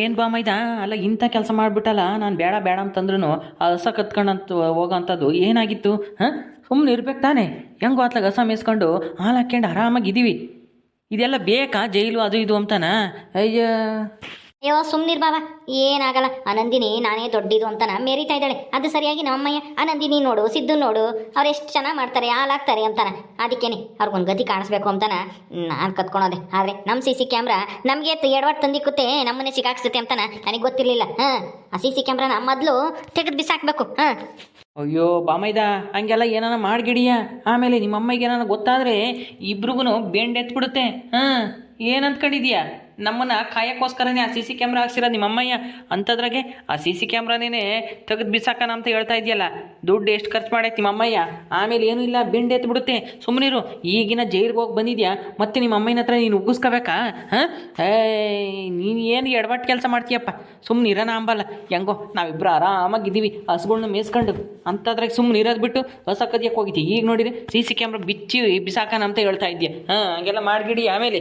ಏನು ಬಾ ಮೈದಾ? ಅಲ್ಲ ಇಂಥ ಕೆಲಸ ಮಾಡಿಬಿಟ್ಟಲ್ಲ, ನಾನು ಬೇಡ ಬೇಡ ಅಂತಂದ್ರೂ ಹಸ ಕತ್ಕೊಂಡಂತ ಹೋಗೋಂಥದ್ದು ಏನಾಗಿತ್ತು, ಹಾಂ? ಸುಮ್ಮನೆ ಇರ್ಬೇಕು ತಾನೇ. ಹೆಂಗೆ ಆತ್ಲಾಗ ಹಸ ಮೇಸ್ಕೊಂಡು ಹಾಲು ಹಾಕ್ಕೊಂಡು ಆರಾಮಾಗಿದ್ದೀವಿ ಇದೆಲ್ಲ ಬೇಕಾ? ಜೈಲು, ಅದು, ಇದು ಅಂತಾನ? ಅಯ್ಯ. ಅಯ್ಯೋ ಸುಮ್ಮನಿರ್ ಬಾಬಾ ಏನಾಗಲ್ಲ. ಅನಂದಿನಿ ನಾನೇ ದೊಡ್ಡಿದು ಅಂತನ ಮೇರಿತಾ ಇದ್ದಾಳೆ. ಅದು ಸರಿಯಾಗಿ ನಮ್ಮಯ್ಯ ಅನಂದಿನಿ ನಂದಿನಿ ನೋಡು, ಸಿದ್ದು ನೋಡು, ಅವ್ರು ಎಷ್ಟು ಚೆನ್ನಾಗಿ ಮಾಡ್ತಾರೆ ಹಾಲಾಗ್ತಾರೆ ಅಂತಾನ. ಅದಕ್ಕೇನೆ ಅವ್ರಿಗೊಂದು ಗತಿ ಕಾಣಿಸ್ಬೇಕು ಅಂತಾನ ನಾನು ಕತ್ಕೊಳೋದೆ. ಆದರೆ ನಮ್ಮ ಸಿ ಸಿ ಕ್ಯಾಮ್ರಾ ನಮಗೆ ಎಡವಟ್ಟು ತಂದಿಕ್ಕುತ್ತೆ ನಮ್ಮನೆ ಸಿಗಾಕ್ಸುತ್ತೆ ಅಂತಾನ. ನನಗೆ ಗೊತ್ತಿರಲಿಲ್ಲ. ಹಾಂ, ಆ ಸಿ ಸಿ ಕ್ಯಾಮ್ರಾನ ಮೊದಲು ತೆಗೆದು ಬಿಸಾಕ್ಬೇಕು. ಹಾಂ. ಅಯ್ಯೋ, ಬಾಮೈದ, ಹಂಗೆಲ್ಲ ಏನಾನ ಮಾಡ್ಗಿಡಿಯ? ಆಮೇಲೆ ನಿಮ್ಮ ಅಮ್ಮಗೆ ಏನಾನ ಗೊತ್ತಾದರೆ ಇಬ್ರಿಗೂ ಬೆಂಡ್ ಎತ್ಬಿಡುತ್ತೆ ಹಾಂ ಏನು ಅಂದ್ಕೊಂಡಿದ್ಯಾ ನಮ್ಮನ್ನ ಕಾಯಕ್ಕೋಸ್ಕರನೇ ಆ ಸಿ ಸಿ ಕ್ಯಾಮ್ರಾ ನಿಮ್ಮ ಅಮ್ಮಯ್ಯ ಅಂಥದ್ರಾಗೆ ಆ ಸಿ ಸಿ ಕ್ಯಾಮ್ರಾನೇ ತೆಗೆದು ಬಿಸಾಕಣ ಅಂತ ಹೇಳ್ತಾ ಇದೆಯಲ್ಲ. ದುಡ್ಡು ಎಷ್ಟು ಖರ್ಚು ಮಾಡೈತೆ ನಿಮ್ಮ ಅಮ್ಮಯ್ಯ ಆಮೇಲೆ ಏನೂ ಇಲ್ಲ, ಬೆಂಡ್ ಎತ್ಬಿಡುತ್ತೆ ಸುಮ್ಮನಿರು ಈಗಿನ ಜೈಲಿಗೆ ಹೋಗಿ ಬಂದಿದ್ಯಾ? ಮತ್ತೆ ನಿಮ್ಮ ಅಮ್ಮಯ್ಯನ ಹತ್ರ ನೀನು ಉಗ್ಗಿಸ್ಕೋಬೇಕಾ? ಹಾಂ? ನೀನು ಏನು ಎಡವಟ್ಟು ಕೆಲಸ ಮಾಡ್ತೀಯಪ್ಪ? ಸುಮ್ಮನೆ ಇರೋಣ ಅಂಬಲ್ಲ. ಹೆಂಗೋ ನಾವಿಬ್ಬರು ಆರಾಮಾಗಿದ್ದೀವಿ. ಹಸುಗಳ್ನ ಮೇಯಿಸ್ಕೊಂಡು ಅಂಥದ್ರಾಗೆ ಸುಮ್ಮನೆ ಇರೋದು ಬಿಟ್ಟು ಹೊಸ ಕದಿಯಕ್ಕೆ ಹೋಗಿದ್ದೆ ಈಗ ನೋಡಿದ್ರೆ ಸಿ ಸಿ ಕ್ಯಾಮ್ರಾ ಬಿಚ್ಚಿ ಬಿಸಾಕಣ ಅಂತ ಹೇಳ್ತಾ ಇದೆಯಾ? ಹಾಂ, ಹಂಗೆಲ್ಲ ಮಾಡಿಗಿಡಿ ಆಮೇಲೆ.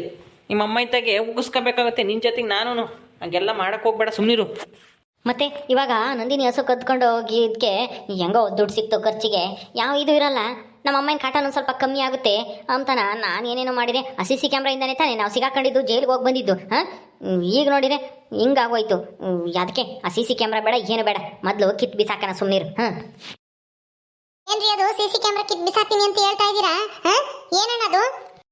ನಿಮ್ಮ ಅಮ್ಮ ಇದ್ದಾಗೆ ಉಗಿಸ್ಕೋಬೇಕಾಗತ್ತೆ ನಿನ್ನ ಜೊತೆಗೆ ನಾನು ಹಂಗೆಲ್ಲ ಮಾಡಕ್ಕೆ ಹೋಗ್ಬೇಡ ಸುಮ್ಮನಿರು ಮತ್ತೆ ಇವಾಗ ನಂದಿನಿ ಹಸು ಕದ್ಕೊಂಡು ಹೋಗಿದ್ಕೆ ಹೆಂಗೋ ದುಡ್ಡು ಸಿಕ್ತು ಖರ್ಚಿಗೆ. ಯಾವ ಇದು ಇರಲ್ಲ. ನಮ್ಮ ಅಮ್ಮನ ಕಾಟನ ಒಂದು ಸ್ವಲ್ಪ ಕಮ್ಮಿ ಆಗುತ್ತೆ ಅಂತನ ನಾನು ಏನೇನೋ ಮಾಡಿದೆ. ಆ ಸಿ ಸಿ ಕ್ಯಾಮ್ರಾಯಿಂದನೇ ತಾನೇ ನಾವು ಸಿಗಾಕೊಂಡಿದ್ದು ಜೈಲಿಗೆ ಹೋಗಿ ಬಂದಿದ್ದು ಹಾಂ? ಈಗ ನೋಡಿದ್ರೆ ಹಿಂಗಾಗೋಯ್ತು. ಅದಕ್ಕೆ ಆ ಸಿ ಸಿ ಕ್ಯಾಮ್ರಾ ಬೇಡ ಏನು ಬೇಡ. ಮೊದಲು ಕಿತ್ ಬಿಸಾಕನ ಸುಮ್ಮನಿರು ಹಾಂ? ಏನ್ರಿ ಅದು? ಸಿ ಸಿ ಕ್ಯಾಮ್ರಾ ಕಿತ್ ಬಿಸಾಕ್ತೀನಿ ಅಂತ ಹೇಳ್ತಾ ಇದ್ದೀರಾ ಏನಣ್ಣ ಏನಣ್ಣದು?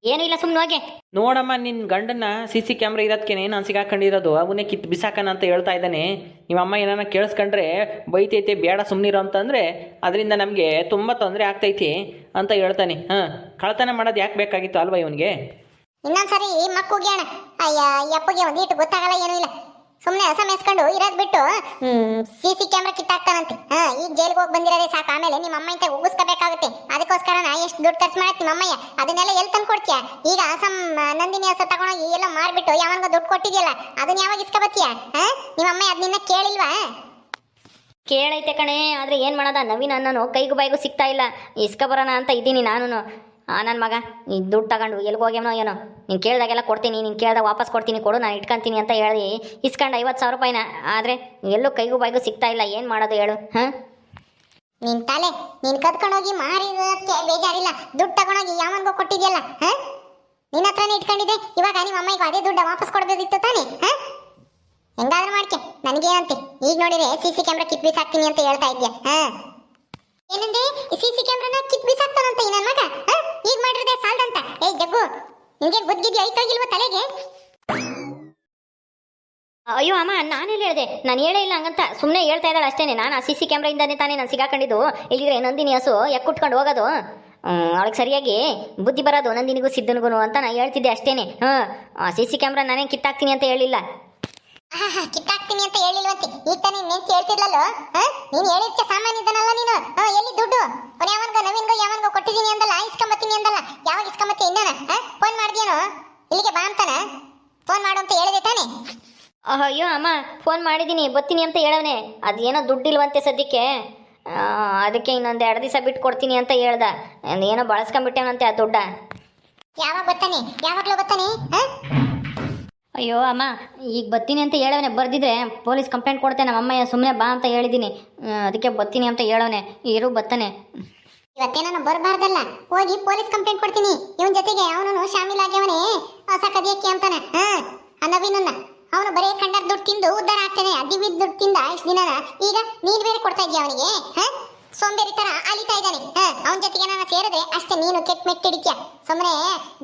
ಏನೂ ಇಲ್ಲ ಸುಮ್ಮನೆ ಹೋಗೆ. ನೋಡಮ್ಮ ನಿನ್ನ ಗಂಡನ್ನ ಸಿ ಸಿ ಕ್ಯಾಮ್ರಾ ಇರೋದಕ್ಕೇನೆ ನಾನು ಸಿಗಾಕೊಂಡಿರೋದು. ಅವನೇ ಕಿತ್ತು ಬಿಸಾಕಣ ಅಂತ ಹೇಳ್ತಾ ಇದ್ದಾನೆ. ನಿಮ್ಮ ಅಮ್ಮ ಏನಾನ ಕೇಳಿಸ್ಕೊಂಡ್ರೆ ಬೈತೈತೆ ಬೇಡ ಸುಮ್ಮನಿರೋ ಅಂತಂದರೆ ಅದರಿಂದ ನಮಗೆ ತುಂಬ ತೊಂದರೆ ಆಗ್ತೈತಿ ಅಂತ ಹೇಳ್ತಾನೆ. ಹಾಂ ಕಳ್ತನ ಮಾಡೋದು ಯಾಕೆ ಬೇಕಾಗಿತ್ತು ಅಲ್ವಾ ಇವನಿಗೆ? ಇನ್ನೊಂದ್ಸರಿ ಮಕ್ಕಳಿಗೆ ಅಣ್ಣ. ಅಯ್ಯ ಈ ಅಪ್ಪಗೆ ಒಂದೀಟು ಗೊತ್ತಾಗಲ್ಲ ಏನೂ ಇಲ್ಲ. ಸುಮ್ಮನೆ ಹಸ ಮೇಸ್ಕೊಂಡು ಇರೋದ್ ಬಿಟ್ಟು ಸಿ ಸಿ ಕ್ಯಾಮ್ರಾ ಕಿತ್ತಾಕ್ತಾನಂತೆ ಹಾ, ಈಗ ಜೈಲ್ಗೆ ಹೋಗಿ ಬಂದಿರೋದೇ ಸಾಕು. ಆಮೇಲೆ ನಿಮ್ಮ ಅಮ್ಮ ಇಂತ ಉಗಿಸ್ಕೋಬೇಕಾಗುತ್ತೆ. ಅದಕ್ಕೋಸ್ಕರ ಎಷ್ಟು ದುಡ್ಡು ಖರ್ಚು ನಿಮ್ಮ ಅಮ್ಮಯ್ಯ ಅದನ್ನೆಲ್ಲ ಎಲ್ಲಿ ತಂದು ಕೊಡ್ತೀಯ? ಈಗ ಹಸಂ ನಂದಿನಿ ಹಸ ತಗೊಂಡೋಗಿ ಎಲ್ಲ ಮಾರ್ಬಿಟ್ಟು ಯಾವಾಗ ದುಡ್ಡು ಕೊಟ್ಟಿದ್ಯಲ್ಲ ಅದನ್ನ ಯಾವಾಗ ಇಸ್ಕೊಬತ್ತೀಯ ಹಾ? ನಿಮ್ಮ ಅಮ್ಮ ಅದನ್ನ ಕೇಳಿಲ್ವಾ? ಕೇಳೈತೆ ಕಣೆ, ಆದರೆ ಏನು ಮಾಡೋದ? ನವೀನ ಅನ್ನೋನು ಕೈಗೂ ಬಾಯಿಗೂ ಸಿಗ್ತಾ ಇಲ್ಲ. ಇಸ್ಕೊಬರೋಣ ಅಂತ ಇದ್ದೀನಿ ನಾನು ನನ್ನ ಮಗ, ಈ ದುಡ್ಡು ತಗೊಂಡು ಎಲ್ಲಿಗೆ ಹೋಗ್ಯಾನೋ ಏನೋ. ನೀನು ಕೇಳಿದಾಗೆಲ್ಲ ಕೊಡ್ತೀನಿ, ನೀನು ಕೇಳಿದಾಗ ವಾಪಸ್ ಕೊಡ್ತೀನಿ, ಕೊಡು, ನಾನು ಇಟ್ಕೊಂತೀನಿ ಅಂತ ಹೇಳಿ ಇಸ್ಕೊಂಡು ಐವತ್ತು ಸಾವಿರ ರೂಪಾಯಿನ. ಆದರೆ ಎಲ್ಲೂ ಕೈಗೂ ಬಾಯಿಗೂ ಸಿಗ್ತಾ ಇಲ್ಲ, ಏನು ಮಾಡೋದು ಹೇಳು, ಹಾಂ? ನಿನ್ ತಲೆ, ನೀನ್ ಕದ್ಕೊಂಡೋಗಿ ಮಾರಿರೋದಕ್ಕೆ ಬೇಜಾರಿಲ್ಲ. ದುಡ್ಡು ತಗೊಂಡೋಗಿ ಯಾವನ್ಗೋ ಕೊಟ್ಟಿದ್ಯಲ್ಲ, ಹಾ? ನಿನ್ನ ಹತ್ರನೇ ಇಟ್ಕೊಂಡಿದ್ದೆ, ಇವಾಗ ನಿಮ್ಮ ಅಮ್ಮಗೂ ಅದೇ ದುಡ್ಡ ವಾಪಸ್ ಕೊಡಬೇಕಿತ್ತು ತಾನೇ, ಹಾ? ಹೆಂಗಾದ್ರೂ ಮಾಡ್ಕೆ, ನನಗೇನಂತೆ? ಈಗ ನೋಡಿದ್ರೆ ಸಿ ಸಿ ಕ್ಯಾಮ್ರಾ ಕಿತ್ ಬಿಸಾಕ್ತೀನಿ ಅಂತ ಹೇಳ್ತಾ ಇದ್ಯಾ, ಹಾ? ಏನಂದ್ರೆ ಸಿ ಸಿ ಕ್ಯಾಮ್ರಾನ ಕಿತ್ ಬಿಸಾಕ್ತಾನಂತ ಈ ನನ್ನ ಮಗ? ಈಗ ಮಾಡಿರದೆ ಸಾಲ್ದಂತ. ಏಯ್, ಜಗ್ಗು. ನಿನ್ಗೆ ಬುದ್ಧಿಗೆ ಐತಾಗಿಲ್ವ ತಲೆಗೆ? ಅಯ್ಯೋ, ಅಮ್ಮ ನಾನೆಲ್ಲಿ ಹೇಳಿದೆ? ನಾನು ಹೇಳೇ ಇಲ್ಲ ಹಂಗಂತ. ಸುಮ್ಮನೆ ಹೇಳ್ತಾ ಇದ್ದಾಳೆ ಅಷ್ಟೇನೆ. ನಾನು ಆ ಸಿ ಸಿ ಕ್ಯಾಮ್ರಾಯಿಂದಾನೆ ತಾನೇ ನಾನು ಸಿಗಾಕೊಂಡಿದ್ದು. ಇಲ್ಲಿದ್ರೆ ನಂದಿನಿ ಹಸು ಎಕ್ಕುಟ್ಕೊಂಡು ಹೋಗೋದು. ಅವಳಿಗೆ ಸರಿಯಾಗಿ ಬುದ್ಧಿ ಬರೋದು ನಂದಿನಿಗೂ ಸಿದ್ದನಿಗೂ ಅಂತ ನಾನು ಹೇಳ್ತಿದ್ದೆ ಅಷ್ಟೇನೆ. ಹಾಂ ಸಿ ಸಿ ಕ್ಯಾಮ್ರಾ ನಾನೇ ಕಿತ್ತಾಕ್ತೀನಿ ಅಂತ ಹೇಳಿಲ್ಲ. ಕಿತ್ತಾಕ್ತೀನಿ ಅಂತ ಹೇಳಿಲ್ವಂತೆ. ಈಗ ತಾನೇ ನೆನ್ಸಿ ಹೇಳ್ತಿರ್ಲಲ್ಲೋ ಹಾ? ನೀನ್ ಹೇಳಿದ್ಕೆ ಸಾಮಾನ್ಯ ಇದ್ದಾನಲ್ಲ ನೀನು? ಎಲ್ಲಿ ದುಡ್ಡು? ಅವ್ನು ಯಾವನ್ಗೋ ನವೀನ್ಗೋ ಯಾವನ್ಗೋ ಕೊಟ್ಟಿದ್ದೀನಿ ಅಂದಲ್ಲ ಇಸ್ಕೊಂಬತ್ತೀನಿ ಅಂದಲ್ಲ. ಯಾವಾಗ ಇಸ್ಕೊಂಬತ್ತಿ ಇನ್ನಾನ? ಫೋನ್ ಮಾಡ್ದೇನೋ ಇಲ್ಲಿಗೆ ಬಾ ಅಂತಾನ? ಫೋನ್ ಮಾಡು ಅಂತ ಹೇಳಿದೆ ತಾನೆ? ಅಯ್ಯೋ ಅಮ್ಮ ಫೋನ್ ಮಾಡಿದ್ದೀನಿ ಬತ್ತೀನಿ ಅಂತ ಹೇಳವನೆ. ಅದೇನೋ ದುಡ್ಡಿಲ್ವಂತೆ ಸದ್ಯಕ್ಕೆ? ಅದಕ್ಕೆ ಇನ್ನೊಂದು ಎರಡು ದಿವಸ ಬಿಟ್ಟು ಕೊಡ್ತೀನಿ ಅಂತ ಹೇಳ್ದ. ಏನೋ ಬಳಸ್ಕೊಂಬಿಟ್ಟೇವಂತೆ ಆ ದುಡ್ಡ. ಯಾವಾಗ ಬರ್ತಾನೆ? ಯಾವಾಗ್ಲೂ ಬರ್ತಾನೆ? ಹಾ? ಅಯ್ಯೋ, ಅಮ್ಮ, ಈಗ ಬರ್ತೀನಿ ಅಂತ ಹೇಳವನೆ. ಬರ್ದಿದ್ರೆ ಪೊಲೀಸ್ ಕಂಪ್ಲೇಂಟ್ ಕೊಡ್ತೇನೆ ನಮ್ಮ ಅಮ್ಮಯ್ಯ ಸುಮ್ಮನೆ ಬಾ ಅಂತ ಹೇಳಿದ್ದೀನಿ ಅದಕ್ಕೆ ಬರ್ತೀನಿ ಅಂತ ಹೇಳವನೆ. ಇರು ಬರ್ತಾನೆ ಇವತ್ತೇನೋ ಬರಬಾರ್ದಲ್ಲ. ಹೋಗಿ ಪೊಲೀಸ್ ಕಂಪ್ಲೇಂಟ್ ಕೊಡ್ತೀನಿ. ಇವನ್ ಜೊತೆಗೆ ಅವನು ಶಾಮಿಲ್ ಆಗ್ಯವನೇ. ಹೊಸ ಕದಿಯಕ್ಕೆ ಅಂತಾನೆ. ಹಾ ಆ ನವೀನನ್ನ ಅವನು ಬರೀ ಕಂಡರ್ ದುಡ್ಡು ತಿಂದು ಉದ್ದಾರ ಆಗ್ತಾನೆ. ಅದಿವಿದ್ ದುಡ್ಡು ತಿಂದ ಇಷ್ಟು ದಿನ ಈಗ ನೀನ್ ಬೇರೆ ಕೊಡ್ತಾ ಇದೀಯ ಅವನಿಗೆ? ಹಾ, ಸೋಂಬೇರಿ ತರ ಅಲಿತಾ ಇದ್ದಾನೆ. ಹಾ, ಅವನ ಜೊತೆಗೆ ನಾನು ಸೇರಿದ್ರೆ ಅಷ್ಟೇ ನೀನು ಕೆಟ್ಟ ಮೆಟ್ಟಿಡಿಕ್ಯ ಸುಮ್ಮನೆ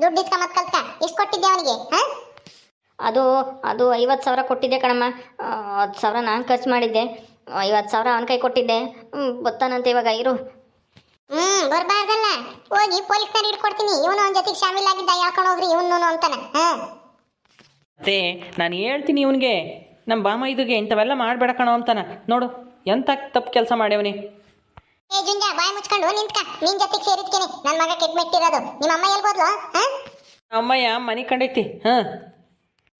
ದುಡ್ಡು ಇಸ್ಕೊಂಬತ್ ಕಲ್ತ ಎಷ್ಟು ಕೊಟ್ಟಿದ್ದೆ ಅವನಿಗೆ? ಹಾ? ಅದು ಅದು ಐವತ್ತು ಸಾವಿರ ಕೊಟ್ಟಿದ್ದೆ ಕಣಮ್ಮ. ಹತ್ತು ಸಾವಿರ ನಾನು ಖರ್ಚು ಮಾಡಿದ್ದೆ. ಐವತ್ತು ಸಾವಿರ ಅವನ ಕೈ ಕೊಟ್ಟಿದ್ದೆ. ಗೊತ್ತಾನಂತೆ ಇವಾಗ ಇರು. ಹ್ಮ್ ಬರ್ಬಾರ್ದಲ್ಲ. ಹೋಗಿ ಪೊಲೀಸ್ನವ್ರು ಹಿಡ್ಕೊಡ್ತೀನಿ. ಇವನು ಅವನ ಜೊತೆಗೆ ಶಾಮಿಲ್ ಆಗಿದ್ದ ಯಾಕೊಂಡು ಹೋಗ್ರಿ ಇವನು ಅಂತಾನೆ. ಹಾಂ. ಮತ್ತೆ ನಾನು ಹೇಳ್ತೀನಿ ಇವನಿಗೆ. ನಮ್ಮ ಬಾಮ ಇದುಗೆ ಇಂಥವೆಲ್ಲ ಮಾಡಬೇಡ ಕಣೋ ಅಂತಾನೆ. ನೋಡು ಎಂತ ತಪ್ಪು ಕೆಲಸ ಮಾಡ್ಯವನಿ. ಏ ಜುಂಜ ಬಾಯಿ ಮುಚ್ಕೊಂಡು ನಿಂತ್ಕ. ನಿನ್ ಜೊತೆಗೆ ಸೇರಿದ್ಕೇನೆ. ನನ್ನ ಮಗ ಕೆಟ್ಟ ಮೆಟ್ಟಿರೋದು ನಿಮ್ಮ ಅಮ್ಮ ಹೇಳ್ಬೋದ್ಲು ಹಾಂ? ಅಮ್ಮಯ್ಯ ಮನೆ ಕಂಡೈತಿ. ಹಾಂ.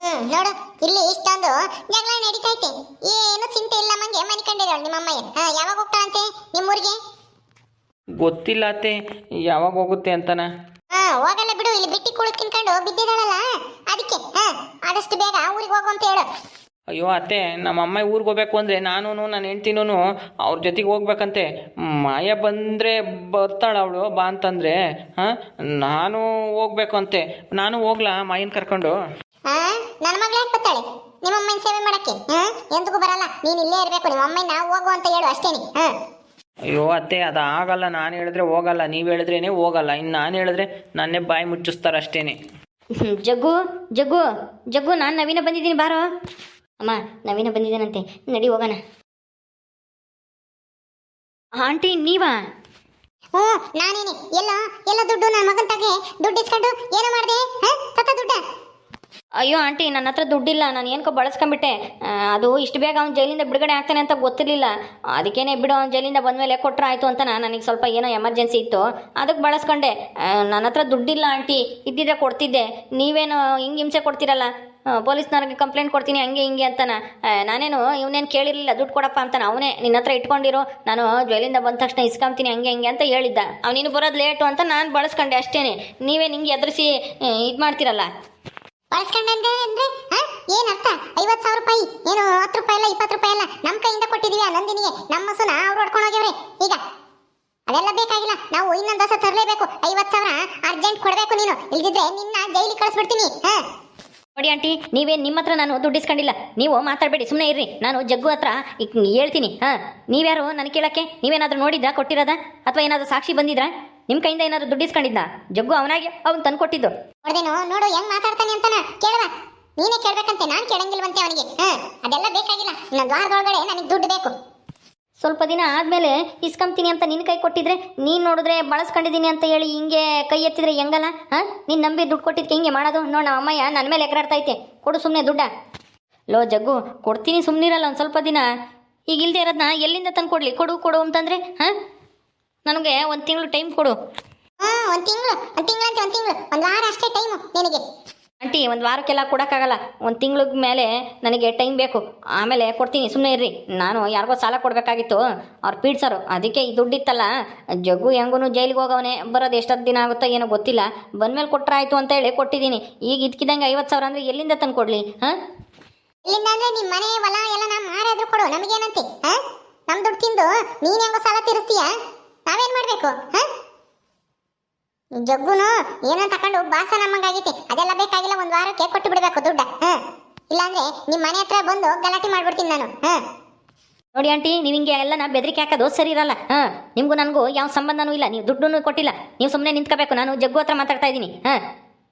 ಹ್ಮ್ ನೋಡು ಇಲ್ಲಿ ಇಷ್ಟೊಂದು ಜಗಳ ನಡೀತೈತೆ. ಏನು ಚಿಂತೆ ಇಲ್ಲ ಮಂಗೆ ಮನೆ ಕಂಡಿರೋಳು ನಿಮ್ಮ ಅಮ್ಮ ಹಾ ಯಾವಾಗ ಹೋಗ್ತಾಳಂತೆ ನಿಮ್ಮೂರಿಗೆ ಗೊತ್ತಿಲ್ಲ ಅತ್ತೆ ಯಾವಾಗ ಹೋಗುತ್ತೆ ಅಂತಾನ? ಹಾ ಹೋಗಲ್ಲ ಬಿಡು ಇಲ್ಲಿ ಬಿಟ್ಟಿ ಕುಳಿತು ತಿನ್ಕೊಂಡು ಬಿದ್ದಿದ್ದಾಳಲ್ಲ. ಅದಕ್ಕೆ ಹಾ ಆದಷ್ಟು ಬೇಗ ಊರಿಗೆ ಹೋಗು ಅಂತ ಹೇಳು. ಅಯ್ಯೋ ಅತ್ತೆ ನಮ್ಮ ಅಮ್ಮ ಊರಿಗೆ ಹೋಗ್ಬೇಕು ಅಂದರೆ ನಾನು ನನ್ನ ಹೆಂಡ್ತಿನೂ ಅವ್ರ ಜೊತೆಗೆ ಹೋಗ್ಬೇಕಂತೆ. ಮಾಯ ಬಂದರೆ ಬರ್ತಾಳೆ ಅವಳು ಬಾ ಅಂತಂದರೆ ಹಾಂ ನಾನು ಹೋಗ್ಬೇಕು ಅಂತೆ. ನಾನು ಹೋಗ್ಲಾ ಮಾಯನ್ ಕರ್ಕೊಂಡು? ನನ್ನ ಮಗಳು ಯಾಕೆ ಬರ್ತಾಳೆ? ನಿಮ್ಮ ಅಮ್ಮನ ಸೇವೆ ಮಾಡಕ್ಕೆ ಹ್ಮ್ ಎಂದಿಗೂ ಬರಲ್ಲ. ನೀನ್ ಇಲ್ಲೇ ಇರ್ಬೇಕು ನಿಮ್ಮ ನಾವು ಹೋಗು ಅಂತ ಹೇಳು ಅಷ್ಟೇನಿ ಹ? ಅಯ್ಯೋ ಅತ್ತೆ ಅದು ಆಗಲ್ಲ. ನಾನು ಹೇಳಿದ್ರೆ ಹೋಗಲ್ಲ. ನೀವು ಹೇಳಿದ್ರೇನೆ ಹೋಗಲ್ಲ. ಇನ್ನು ನಾನು ಹೇಳಿದ್ರೆ ನನ್ನೇ ಬಾಯಿ ಮುಚ್ಚಿಸ್ತಾರೆ ಅಷ್ಟೇನೆ ಜಗ್ಗು ಜಗ್ಗು ಜಗ್ಗು ನಾನು ನವೀನ ಬಂದಿದ್ದೀನಿ ಬಾರೋ. ಅಮ್ಮ ನವೀನ ಬಂದಿದ್ದಾನಂತೆ. ನಡಿ ಹೋಗೋಣ. ಆಂಟಿ ನೀವಾ? ಹ್ಞೂ ನಾನೇನೆ. ಎಲ್ಲ ಎಲ್ಲ ದುಡ್ಡು ನನ್ನ ಮಗನ ತಗೆ ದುಡ್ಡು ಇಸ್ಕೊಂಡು ಏನು ಮಾಡಿದೆ ಹಾಂ? ಸತ್ತ ದುಡ್ಡ? ಅಯ್ಯೋ ಆಂಟಿ, ನನ್ನ ಹತ್ರ ದುಡ್ಡಿಲ್ಲ, ನಾನು ಏನಕ್ಕೋ ಬಳಸ್ಕೊಂಬಿಟ್ಟೆ ಅದು ಇಷ್ಟು ಬೇಗ ಅವ್ನ ಜೈಲಿಂದ ಬಿಡುಗಡೆ ಆಗ್ತಾನೆ ಅಂತ ಗೊತ್ತಿರಲಿಲ್ಲ. ಅದಕ್ಕೇನೆ ಬಿಡು, ಅವ್ನು ಜೈಲಿಂದ ಬಂದಮೇಲೆ ಕೊಟ್ಟರೆ ಆಯಿತು ಅಂತ ನಾನು ನನಗೆ ಸ್ವಲ್ಪ ಏನೋ ಎಮರ್ಜೆನ್ಸಿ ಇತ್ತು. ಅದಕ್ಕೆ ಬಳಸ್ಕೊಂಡೆ. ನನ್ನ ಹತ್ರ ದುಡ್ಡಿಲ್ಲ ಆಂಟಿ, ಇದ್ದಿದ್ರೆ ಕೊಡ್ತಿದ್ದೆ. ನೀವೇನು ಹಿಂಗೆ ಹಿಂಸೆ ಕೊಡ್ತೀರಲ್ಲ? ಪೊಲೀಸ್ನವ್ರಿಗೆ ಕಂಪ್ಲೇಂಟ್ ಕೊಡ್ತೀನಿ, ಹಂಗೆ ಹಿಂಗೆ ಅಂತಾನ. ನಾನೇನು ಇವನೇನು ಕೇಳಿರಲಿಲ್ಲ, ದುಡ್ಡು ಕೊಡಪ್ಪ ಅಂತಾನ. ಅವನೇ ನಿನ್ನ ಹತ್ರ ಇಟ್ಕೊಂಡಿರೋ. ನಾನು ಜೈಲಿಂದ ಬಂದ ತಕ್ಷಣ ಇಸ್ಕೊಂತೀನಿ, ಹಂಗೆ ಹಿಂಗೆ ಅಂತ ಹೇಳಿದ್ದ. ಅವನಿನ್ನು ಬರೋದು ಲೇಟು ಅಂತ ನಾನು ಬಳಸ್ಕೊಂಡೆ ಅಷ್ಟೇ ನೀವೇ ನಿಂಗೆ ಎದುರಿಸಿ ಇದು ಮಾಡ್ತೀರಲ್ಲ? ಬಳಸ್ಕೊಂಡಂದ್ರೆ ಅಂದ್ರೆ ಏನ್ ಅರ್ಥ? ಐವತ್ ಸಾವಿರ ರೂಪಾಯಿ, ಏನು ಹತ್ತು ರೂಪಾಯಿ ಅಲ್ಲ, ಇಪ್ಪತ್ತು ರೂಪಾಯಿ ಅಲ್ಲ ನಮ್ಮ ಕೈಯಿಂದ ಕೊಟ್ಟಿದೀವಿ ಆ ನಂದಿನಿಗೆ? ನಮ್ಮ ಸುನ ಅವ್ರು ಹೊಡ್ಕೊಂಡು ಹೋಗ್ಯವ್ರೆ. ಈಗ ಅದೆಲ್ಲ ಬೇಕಾಗಿಲ್ಲ. ನಾವು ಇನ್ನೊಂದು ದಸ ತರಲೇಬೇಕು. ಐವತ್ ಸಾವಿರ ಅರ್ಜೆಂಟ್ ಕೊಡ್ಬೇಕು ನೀನು. ಇಲ್ದಿದ್ರೆ ನಿನ್ನ ಜೈಲಿ ಕಳಿಸ್ಬಿಡ್ತೀನಿ. ಹಾ? ನೋಡಿ ಆಂಟಿ, ನೀವೇನು ನಿಮ್ಮ ಹತ್ರ ನಾನು ದುಡ್ಡು ಇಸ್ಕೊಂಡಿಲ್ಲ. ನೀವು ಮಾತಾಡಬೇಡಿ ಸುಮ್ಮನೆ ಇರ್ರಿ. ನಾನು ಜಗ್ಗು ಹತ್ರ ಹೇಳ್ತೀನಿ. ಹಾಂ? ನೀವ್ಯಾರು ನನಗೆ ಕೇಳಕ್ಕೆ? ನೀವೇನಾದರೂ ನೋಡಿದ್ರಾ, ಕೊಟ್ಟಿರೋದ? ಅಥವಾ ಏನಾದರೂ ಸಾಕ್ಷಿ ಬಂದಿದ್ರಾ? ನಿಮ್ಮ ಕೈಯಿಂದ ಏನಾದ್ರು ದುಡ್ಡು ಇಸ್ಕೊಂಡಿದ್ದ ಜಗ್ಗು ಅವನಾಗಿ ಅವ್ನು ತಂದು ಕೊಟ್ಟಿದ್ದು ನೋಡ್ದೇನು ನೋಡು ಹೆಂಗ್ ಮಾತಾಡ್ತಾನೆ ಅಂತಾನ? ಕೇಳುವ. ನೀನೇ ಕೇಳ್ಬೇಕಂತೆ ನಾನ್ ಕೇಳಂಗಿಲ್ವಂತೆ ಅವನಿಗೆ. ಹಾ ಅದೆಲ್ಲ ಬೇಕಾಗಿಲ್ಲ. ನನ್ನ ದ್ವಾರದೊಳಗಡೆ ನನಗೆ ದುಡ್ಡು ಬೇಕು. ಸ್ವಲ್ಪ ದಿನ ಆದಮೇಲೆ ಇಸ್ಕೊಂತೀನಿ ಅಂತ ನಿನ್ನ ಕೈ ಕೊಟ್ಟಿದ್ರೆ ನೀನು ನೋಡಿದ್ರೆ ಬಳಸ್ಕೊಂಡಿದ್ದೀನಿ ಅಂತ ಹೇಳಿ ಹಿಂಗೆ ಕೈ ಎತ್ತಿದ್ರೆ ಹೆಂಗಲ್ಲ? ಹಾಂ? ನೀನು ನಂಬಿ ದುಡ್ಡು ಕೊಟ್ಟಿದ್ದಕ್ಕೆ ಹಿಂಗೆ ಮಾಡೋದು? ನೋಡಿ ನಮ್ಮ ಅಮ್ಮಯ್ಯ ನನ್ನ ಮೇಲೆ ಎಗರಾಡ್ತೈತೆ ಕೊಡು ಸುಮ್ಮನೆ ದುಡ್ಡ. ಲೋ ಜಗ್ಗು ಕೊಡ್ತೀನಿ ಸುಮ್ಮನಿರಲ್ಲ ಒಂದು ಸ್ವಲ್ಪ ದಿನ. ಈಗ ಇಲ್ಲದೆ ಇರೋದನ್ನ ಎಲ್ಲಿಂದ ತಂದು ಕೊಡಲಿ ಕೊಡು ಕೊಡು ಅಂತಂದ್ರೆ ಹಾಂ? ನನಗೆ ಒಂದು ತಿಂಗಳು ಟೈಮ್ ಕೊಡು. ಹ್ಞೂ ಒಂದು ತಿಂಗಳು ಒಂದು ತಿಂಗಳು ಅಂತ ಒಂದ್ ತಿಂಗಳು. ಒಂದು ವಾರ ಅಷ್ಟೇ ಟೈಮು ನಿನಗೆ. ಆಂಟಿ ಒಂದು ವಾರಕ್ಕೆಲ್ಲ ಕೊಡೋಕ್ಕಾಗಲ್ಲ ಒಂದು ತಿಂಗಳ ಮೇಲೆ ನನಗೆ ಟೈಮ್ ಬೇಕು. ಆಮೇಲೆ ಕೊಡ್ತೀನಿ ಸುಮ್ಮನೆ ಇರ್ರಿ. ನಾನು ಯಾರಿಗೋ ಸಾಲ ಕೊಡಬೇಕಾಗಿತ್ತು. ಅವ್ರು ಪೀಡ್ಸರು ಅದಕ್ಕೆ ಈ ದುಡ್ಡಿತ್ತಲ್ಲ ಜಗ್ಗು ಹೆಂಗೂ ಜೈಲಿಗೆ ಹೋಗವನೆ. ಬರೋದು ಎಷ್ಟೊತ್ತು ದಿನ ಆಗುತ್ತೋ ಏನೋ ಗೊತ್ತಿಲ್ಲ. ಬಂದಮೇಲೆ ಕೊಟ್ಟರಾಯ್ತು ಅಂತ ಹೇಳಿ ಕೊಟ್ಟಿದ್ದೀನಿ. ಈಗ ಇದ್ಕಿದಂಗೆ ಐವತ್ತು ಸಾವಿರ ಅಂದರೆ ಎಲ್ಲಿಂದ ತಂದು ಕೊಡಲಿ ಹಾಂ? ಇಲ್ಲಿಂದ ಅಂದ್ರೆ ನಿಮ್ಮ ಮನೆ ಹೊಲ ಎಲ್ಲ ನಾ ಮಾರಾದ್ರೂ ಕೊಡು. ನಮಗೇನಂತೆ ಹಾಂ? ನಮ್ಮ ದುಡ್ಡು ತಿಂದು ನೀನು ಹೆಂಗೋ ಸಾಲ ತೀರಿಸ್ತೀಯ? ನಾವೇನ್ ಮಾಡ್ಬೇಕು, ಹ? ಜಗ್ಗುನು ಏನೋ ತಕೊಂಡು ಬಾಸ ನಮ್ಮಂಗಾಗೈತೆ ಅದೆಲ್ಲ ಬೇಕಾಗಿಲ್ಲ, ಒಂದ್ ವಾರಕ್ಕೆ ಕೊಟ್ಟು ಬಿಡ್ಬೇಕು ದುಡ್ಡ, ಹ? ಇಲ್ಲಾಂದ್ರೆ ನಿಮ್ ಮನೆ ಹತ್ರ ಬಂದು ಗಲಾಟೆ ಮಾಡ್ಬಿಡ್ತೀನಿ ನಾನು, ಹ? ನೋಡಿ ಆಂಟಿ, ನೀವು ಹಿಂಗೆ ಎಲ್ಲ ನಾ ಬೆದರಿಕೆ ಹಾಕೋದು ಸರಿ ಇರಲ್ಲ, ಹಾಂ? ನಿಮಗೂ ನನಗೂ ಯಾವ ಸಂಬಂಧನೂ ಇಲ್ಲ, ನೀವು ದುಡ್ಡು ಕೊಟ್ಟಿಲ್ಲ. ನೀವು ಸುಮ್ಮನೆ ನಿಂತ್ಕೋಬೇಕು, ನಾನು ಜಗ್ಗು ಹತ್ರ ಮಾತಾಡ್ತಾ ಇದ್ದೀನಿ, ಹಾಂ?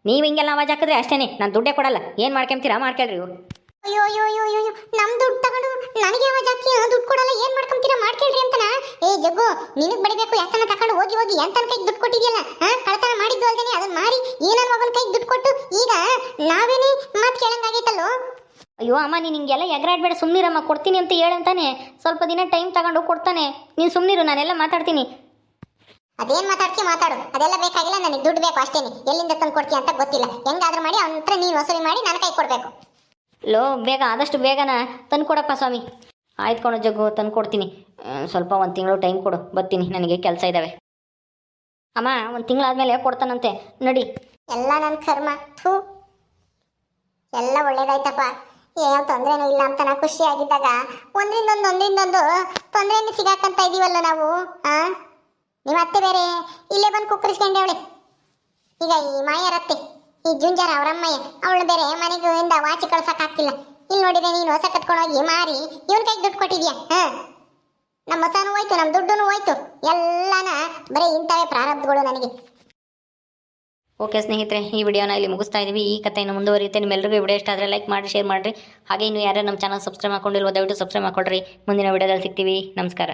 ನೀವು ಹಿಂಗೆಲ್ಲ ಆವಾಜ್ ಹಾಕಿದ್ರೆ ಅಷ್ಟೇ ನಾನು ದುಡ್ಡೇ ಕೊಡಲ್ಲ. ಏನು ಮಾಡ್ಕೊಂತೀರಾ, ಮಾಡ್ಕೊಳ್ರಿ ಇವ್ರು. ಅಯ್ಯೋ ಅಯ್ಯೋ ಅಯ್ಯೋ ಅಯ್ಯೋ ಅಯ್ಯೋ. ನಮ್ ದುಡ್ಡು ತಗೊಂಡು ನನಗೆ ಯಾವ ಜಾತಿ ದುಡ್ಡು ಕೊಡಲ್ಲ ಏನ್ ಮಾಡ್ಕೊಂತೀರಾ? ಮಾಡ್ಕೇಳ್ರಿ ಅಂತನ? ಏ ಜಗ್ಗು ನಿನಗ್ ಬಡಿಬೇಕು ಯಾಕನ್ನ ತಕೊಂಡು ಹೋಗಿ ಹೋಗಿ ಎಂತನ ಕೈಗೆ ದುಡ್ಡು ಕೊಟ್ಟಿದ್ಯಲ್ಲ ಹಾ ಕಳ್ತನ ಮಾಡಿದ್ದು ಅಲ್ದೇನೆ ಅದನ್ನ ಮಾರಿ ಏನನ್ ಮಗನ ಕೈಗೆ ದುಡ್ಡು ಕೊಟ್ಟು ಈಗ ನಾವೇನೇ ಮಾತು ಕೇಳಂಗಾಗೈತಲ್ಲೋ? ಅಯ್ಯೋ ಅಮ್ಮ ನೀನು ಹಿಂಗೆಲ್ಲ ಎಗರಾಡ್ಬೇಡ. ಸುಮ್ಮನಿರಮ್ಮ ಕೊಡ್ತೀನಿ ಅಂತ ಹೇಳಂತಾನೆ ಸ್ವಲ್ಪ ದಿನ ಟೈಮ್ ತಗೊಂಡು ಕೊಡ್ತಾನೆ. ನೀನು ಸುಮ್ಮನಿರು ನಾನೆಲ್ಲ ಮಾತಾಡ್ತೀನಿ. ಅದೇನ್ ಮಾತಾಡ್ತಿ ಮಾತಾಡು. ಅದೆಲ್ಲ ಬೇಕಾಗಿಲ್ಲ ನನಗೆ ದುಡ್ಡು ಬೇಕು ಅಷ್ಟೇನೆ. ಎಲ್ಲಿಂದ ತಂದು ಕೊಡ್ತೀಯ ಅಂತ ಗೊತ್ತಿಲ್ಲ. ಹೆಂಗಾದ್ರೂ ಮಾಡಿ ಅವನ ಹತ್ರ ನೀನು ವಸೂಲಿ ಮಾಡಿ ನನ್ನ ಕೈ ಕೊಡ್ಬೇಕು. ಲೋ, ಬೇಗ, ಆದಷ್ಟು ಬೇಗನ ತಂದು ಕೊಡಪ್ಪ ಸ್ವಾಮಿ. ಆಯ್ತು ಕಣೋ ಜಗ್ಗು, ತಂದು ಕೊಡ್ತೀನಿ. ಸ್ವಲ್ಪ ಒಂದು ತಿಂಗಳು ಟೈಮ್ ಕೊಡು, ಬರ್ತೀನಿ, ನನಗೆ ಕೆಲಸ ಇದ್ದಾವೆ ಅಮ್ಮ, ಒಂದು ತಿಂಗಳಾದ್ಮೇಲೆ ಕೊಡ್ತಾನಂತೆ. ನಡಿ. ಎಲ್ಲ ನನ್ನ ಕರ್ಮ. ಥೂ. ಎಲ್ಲ ಒಳ್ಳೇದಾಯ್ತಪ್ಪ. ಏನು ತೊಂದ್ರೆನೂ ಇಲ್ಲ ಅಂತ ನಾ ಖುಷಿಯಾಗಿದ್ದಾಗ ಒಂದ್ರಿಂದೊಂದು ಒಂದ್ರಿಂದೊಂದು ತೊಂದರೆಯಿಂದ ಸಿಗಾಕಂತ ಇದೀವಲ್ಲ ನಾವು, ಆ? ನಿಮ್ಮ ಅತ್ತೆ ಬೇರೆ. ಇಲ್ಲೇ ಬಂದು ಕುಕ್ಕರಿಸ್ಕೊಂಡೇವಳೆ ಈಗ ಈ ಮಾಯರತ್ತೆ ಈ ಜುಂಜಾರ ಅವರಮ್ಮಯ್ಯ ಅವಳು ಬೇರೆ ಮನೆಗಿಂದ ವಾಚಿ ಕಳ್ಸಕ್ಕಾಗ್ತಿಲ್ಲ ಇಲ್ಲಿ ನೋಡಿದ್ರೆ ನೀನು ಹೊಸ ಕತ್ಕೊಂಡೋಗಿ ಮಾರಿ, ಇವನ್ ಕೈಗೆ ದುಡ್ಡು ಕೊಟ್ಟಿದ್ಯಾ? ಹ? ನಮ್ಮ ಹೊಸನೂ ಹೋಯ್ತು ನಮ್ಮ ದುಡ್ಡು ಹೋಯ್ತು. ಎಲ್ಲಾನ ಬರೀ ಇಂಥವೇ ಪ್ರಾರಬ್ಧಗಳು ನನಗೆ. ಓಕೆ ಸ್ನೇಹಿತರೆ, ಈ ವಿಡಿಯೋನ ಇಲ್ಲಿ ಮುಗಿಸ್ತಾ ಇದ್ದೀವಿ ಈ ಕಥೆಯನ್ನು ಮುಂದುವರಿಯುತ್ತೆ. ನಿಮ್ಮೆಲ್ಲರಿಗೂ ವಿಡಿಯೋ ಇಷ್ಟ ಆದರೆ ಲೈಕ್ ಮಾಡಿ ಶೇರ್ ಮಾಡಿರಿ. ಹಾಗೆ ಇನ್ನು ಯಾರು ನಮ್ಮ ಚಾನಲ್ ಸಬ್ಸ್ಕ್ರೈಬ್ ಮಾಡ್ಕೊಂಡಿಲ್ವೋ, ದಯವಿಟ್ಟು ಸಬ್ಸ್ಕ್ರೈಬ್ ಮಾಡ್ಕೊಳ್ರಿ ಮುಂದಿನ ವಿಡಿಯೋದಲ್ಲಿ ಸಿಗ್ತೀವಿ. ನಮಸ್ಕಾರ.